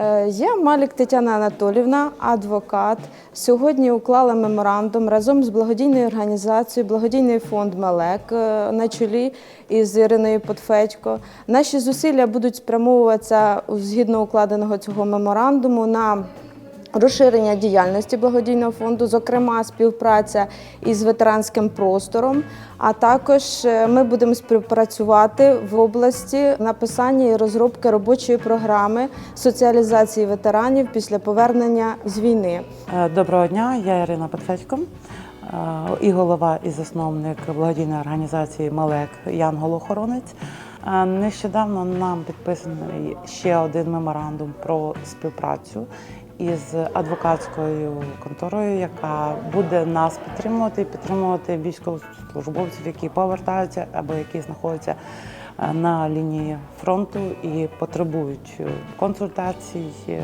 Е, Я Малік Тетяна Анатолівна, адвокат. Сьогодні уклала меморандум разом з благодійною організацією Благодійний фонд Мелек е, на чолі із Іриною Потфедько. Наші зусилля будуть спрямовуватися згідно укладеного цього меморандуму на Розширення діяльності благодійного фонду, зокрема співпраця із ветеранським простором. А також е, ми будемо співпрацювати в області написання і розробки робочої програми соціалізації ветеранів після повернення з війни. Е, Доброго дня, я Ірина Петфедько, е, і голова і засновник благодійної організації Малек Янгол-охоронець. Нещодавно нам підписаний ще один меморандум про співпрацю із адвокатською конторою, яка буде нас підтримувати і підтримувати військовослужбовців, які повертаються або які знаходяться е, на лінії фронту і потребують е, консультацій, е,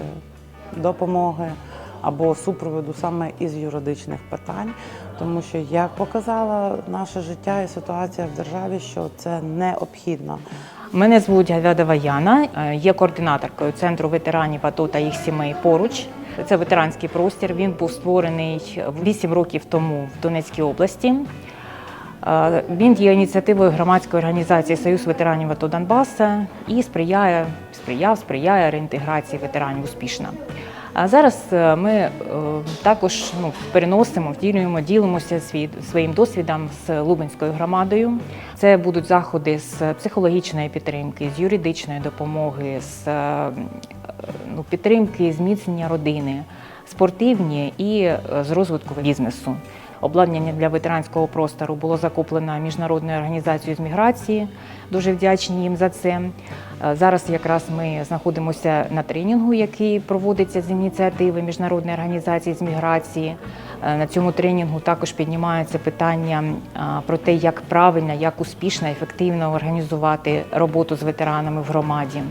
допомоги або супроводу саме із юридичних питань, тому що як показала наше життя і ситуація в державі, що це необхідно. Мене звуть Гавядова Яна, є координаторкою центру ветеранів АТО та їх сімей поруч. Це ветеранський простір. Він був створений 8 років тому в Донецькій області. Е, Він є ініціативою громадської організації Союз ветеранів АТО Донбаса і сприяє, сприяв, сприяє реінтеграції ветеранів успішно. А зараз е, ми е, також ну, переносимо, втілюємо, ділимося своїм досвідом з Лубенською громадою. Це будуть заходи з психологічної підтримки, з юридичної допомоги, з ну, підтримки, зміцнення родини, спортивні і е, з розвитку бізнесу. Обладнання для ветеранського простору було закуплено міжнародною організацією з міграції. Дуже вдячні їм за це. Е, Зараз якраз ми знаходимося на тренінгу, який проводиться з ініціативи міжнародної організації з міграції. Е, На цьому тренінгу також піднімається питання про те, як правильно, як успішно, ефективно організувати роботу з ветеранами в громаді.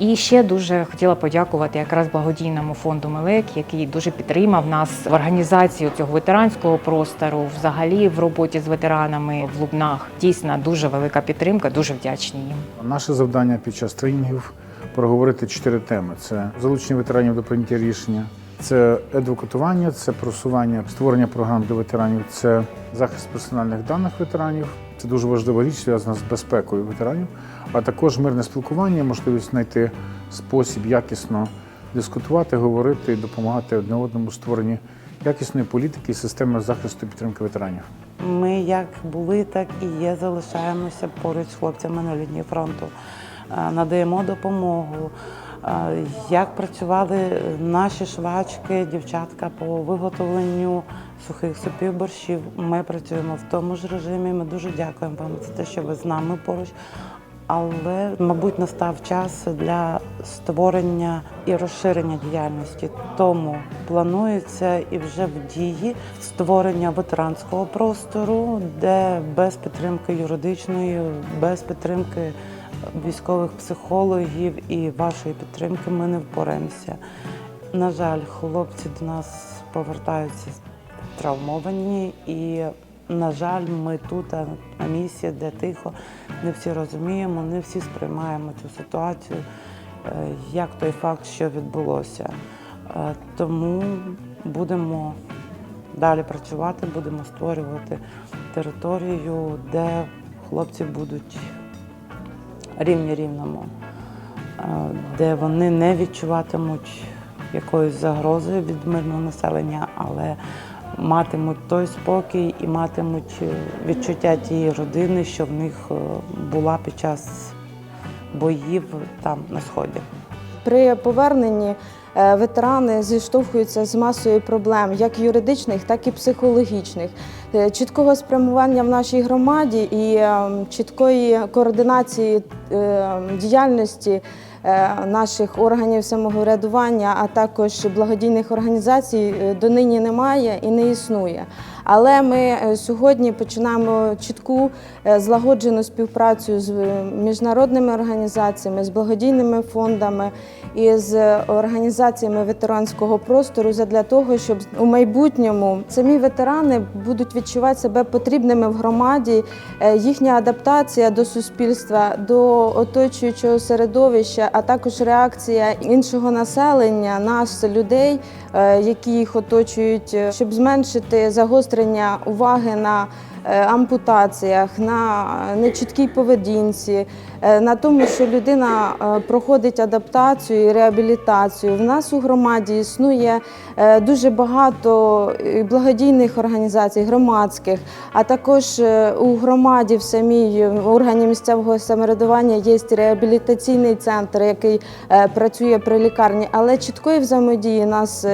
І ще дуже хотіла подякувати якраз благодійному фонду Мелек, який дуже підтримав нас в організації цього ветеранського простору, взагалі в роботі з ветеранами в Лубнах. Дійсно дуже велика підтримка, дуже вдячні їм. Наше завдання під час тренінгів проговорити чотири теми: це залучення ветеранів до прийняття рішення, це адвокатування, це просування створення програм для ветеранів, це захист персональних даних ветеранів. Це дуже важлива річ, зв'язана з безпекою ветеранів, а також мирне спілкування, можливість знайти спосіб якісно дискутувати, говорити і допомагати одне одному в створенні якісної політики і системи захисту і підтримки ветеранів. Ми як були, так і є, залишаємося поруч з хлопцями на лінії фронту, Е, надаємо допомогу. Як працювали наші швачки, дівчатка по виготовленню сухих супів борщів, ми працюємо в тому ж режимі. Ми дуже дякуємо вам за те, що ви з нами поруч. Але, мабуть, настав час для створення і розширення діяльності. Тому планується і вже в дії створення ветеранського простору, де без підтримки юридичної, без підтримки військових психологів і вашої підтримки ми не впораємося. На жаль, хлопці до нас повертаються травмовані і. На жаль, ми тут на місці, де тихо, не всі розуміємо, не всі сприймаємо цю ситуацію е, як той факт, що відбулося. Е, Тому будемо далі працювати, будемо створювати територію, де хлопці будуть рівні рівному, е, де вони не відчуватимуть якоїсь загрози від мирного населення, але матимуть той спокій і матимуть е, відчуття тієї родини, що в них е, була під час боїв там на сході. При поверненні е, ветерани зіштовхуються з масою проблем, як юридичних, так і психологічних. Е, Чіткого спрямування в нашій громаді і е, чіткої координації діяльності наших органів самоврядування, а також благодійних організацій донині немає і не існує. Але ми е, сьогодні починаємо чітку е, злагоджену співпрацю з е, міжнародними організаціями, з благодійними фондами і з організаціями ветеранського простору для того, щоб у майбутньому самі ветерани будуть відчувати себе потрібними в громаді, їхня адаптація до суспільства, до оточуючого середовища а також реакція іншого населення, нас, людей, які їх оточують, щоб зменшити загострення уваги на е, ампутаціях, на нечіткій поведінці, е, на тому, що людина е, проходить адаптацію і реабілітацію. В нас у громаді існує е, дуже багато е, благодійних організацій, громадських, а також е, у громаді в самій органі місцевого самоврядування є реабілітаційний центр, який е, працює при лікарні, але чіткої взаємодії нас.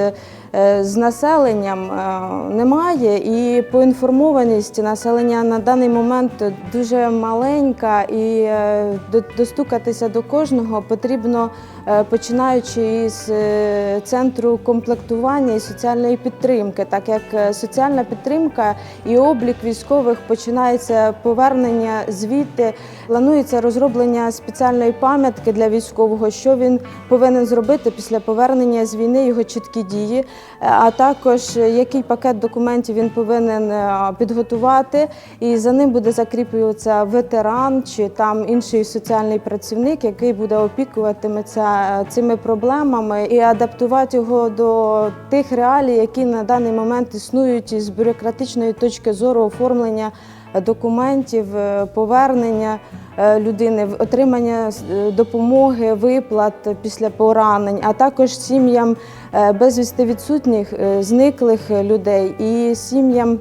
Е, З населенням е, немає, і поінформованість населення на даний момент дуже маленька, і е, достукатися до кожного потрібно починаючи із е, центру комплектування і соціальної підтримки, так як е, соціальна підтримка і облік військових починається повернення звідти. Планується розроблення спеціальної пам'ятки для військового, що він повинен зробити після повернення з війни, його чіткі дії, е, а також е, який пакет документів він повинен е, підготувати, і за ним буде закріплюватися ветеран чи там інший соціальний працівник, який буде опікуватиметься е, цими проблемами і адаптувати його до тих реалій, які на даний момент існують із бюрократичної точки зору оформлення документів, е, повернення е, людини, отримання е, допомоги, виплат після поранень, а також сім'ям безвісти відсутніх, зниклих людей і сім'ям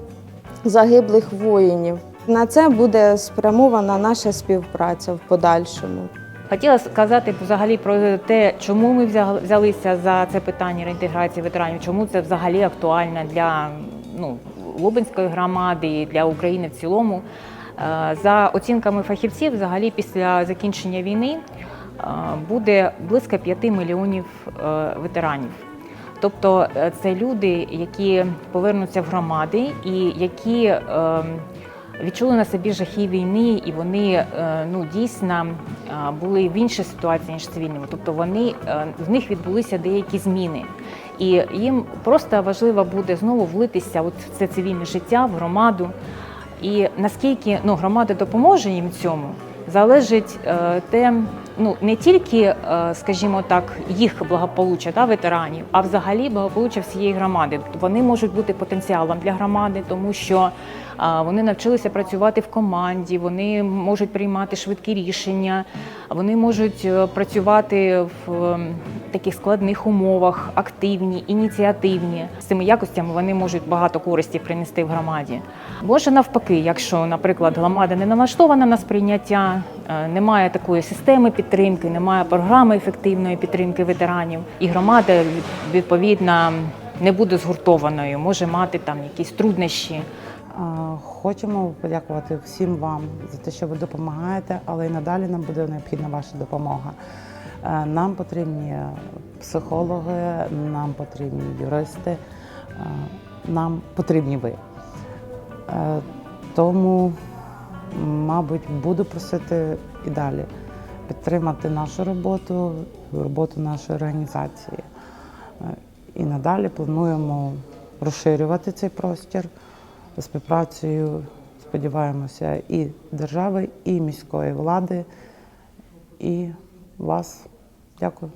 загиблих воїнів. На це буде спрямована наша співпраця в подальшому. Хотіла сказати взагалі про те, чому ми взяли- взялися за це питання реінтеграції ветеранів, чому це взагалі актуально для ну, Лубенської громади і для України в цілому. Е, За оцінками фахівців, взагалі після закінчення війни е, буде близько 5 мільйонів е, ветеранів. Тобто це люди, які повернуться в громади і які ем, відчули на собі жахи війни, і вони е, ну дійсно е, були в іншій ситуації ніж цивільними. Тобто вони е, в них відбулися деякі зміни, і їм просто важливо буде знову влитися от в це цивільне життя, в громаду. І наскільки ну, громада допоможе їм цьому, залежить те, ну не тільки, скажімо так, їх благополуччя та ветеранів, а взагалі благополуччя всієї громади. Вони можуть бути потенціалом для громади, тому що вони навчилися працювати в команді, вони можуть приймати швидкі рішення, вони можуть е, працювати в е, таких складних умовах, активні, ініціативні. З цими якостями вони можуть багато користі принести в громаді. Може навпаки, якщо, наприклад, громада не налаштована на сприйняття, е, немає такої системи підтримки, немає програми ефективної підтримки ветеранів, і громада від- відповідно не буде згуртованою, може мати там якісь труднощі. Хочемо подякувати всім вам за те, що ви допомагаєте, але й надалі нам буде необхідна ваша допомога. Е, Нам потрібні психологи, нам потрібні юристи, е, нам потрібні ви. Е, Тому, мабуть, буду просити і далі підтримати нашу роботу, роботу нашої організації. І надалі плануємо розширювати цей простір співпрацею, сподіваємося, і держави, і міської влади, і вас. Дякую.